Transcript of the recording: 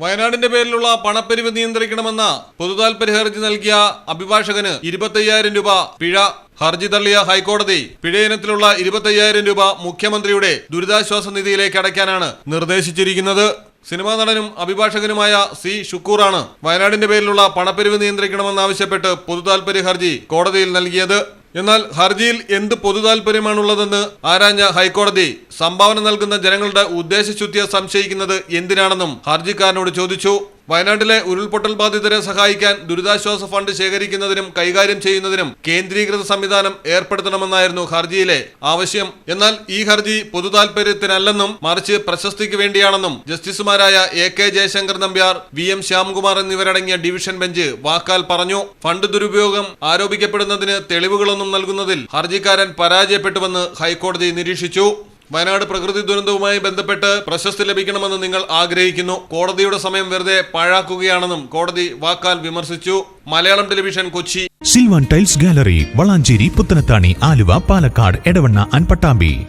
വയനാടിന്റെ പേരിലുള്ള പണപ്പെരിവ് നിയന്ത്രിക്കണമെന്ന പൊതുതാൽപര്യ ഹർജി നൽകിയ അഭിഭാഷകന് ഇരുപത്തയ്യായിരം രൂപ പിഴ ഹർജി തള്ളിയ ഹൈക്കോടതി പിഴയിനത്തിലുള്ള ഇരുപത്തയ്യായിരം രൂപ മുഖ്യമന്ത്രിയുടെ ദുരിതാശ്വാസ നിധിയിലേക്ക് അടയ്ക്കാനാണ് നിർദ്ദേശിച്ചിരിക്കുന്നത്. സിനിമാ നടനും അഭിഭാഷകനുമായ സി ഷുക്കൂറാണ് വയനാടിന്റെ പേരിലുള്ള പണപ്പെരിവ് നിയന്ത്രിക്കണമെന്നാവശ്യപ്പെട്ട് പൊതുതാൽപര്യ ഹർജി കോടതിയിൽ നൽകിയത്. എന്നാൽ ഹർജിയിൽ എന്ത് പൊതുതാൽപര്യമാണുള്ളതെന്ന് ആരാഞ്ഞ ഹൈക്കോടതി സംഭാവന നൽകുന്ന ജനങ്ങളുടെ ഉദ്ദേശശുദ്ധിയെ സംശയിക്കുന്നത് എന്തിനാണെന്നും ഹർജിക്കാരനോട് ചോദിച്ചു. വയനാട്ടിലെ ഉരുൾപൊട്ടൽ ബാധിതരെ സഹായിക്കാൻ ദുരിതാശ്വാസ ഫണ്ട് ശേഖരിക്കുന്നതിനും കൈകാര്യം ചെയ്യുന്നതിനും കേന്ദ്രീകൃത സംവിധാനം ഏർപ്പെടുത്തണമെന്നായിരുന്നു ഹർജിയിലെ ആവശ്യം. എന്നാൽ ഈ ഹർജി പൊതുതാൽപര്യത്തിനല്ലെന്നും മറിച്ച് പ്രശസ്തിക്ക് വേണ്ടിയാണെന്നും ജസ്റ്റിസുമാരായ A K Jayasankar Nambiar V M Shyamkumar എന്നിവരടങ്ങിയ ഡിവിഷൻ ബെഞ്ച് വാക്കാൽ പറഞ്ഞു. ഫണ്ട് ദുരുപയോഗം ആരോപിക്കപ്പെടുന്നതിന് തെളിവുകളൊന്നും നൽകുന്നതിൽ ഹർജിക്കാരൻ പരാജയപ്പെട്ടുവെന്ന് ഹൈക്കോടതി നിരീക്ഷിച്ചു. വയനാട് പ്രകൃതി ദുരന്തവുമായി ബന്ധപ്പെട്ട് പ്രശസ്തി ലഭിക്കണമെന്ന് നിങ്ങൾ ആഗ്രഹിക്കുന്നു. കോടതിയുടെ സമയം വെറുതെ പാഴാക്കുകയാണെന്നും കോടതി വാക്കാൽ വിമർശിച്ചു. Malayalam television Kochi. Sylvan tiles gallery Valanchery Puthanathani Aluva Palakkad Edavanna അൻപട്ടാമ്പി. Pattambi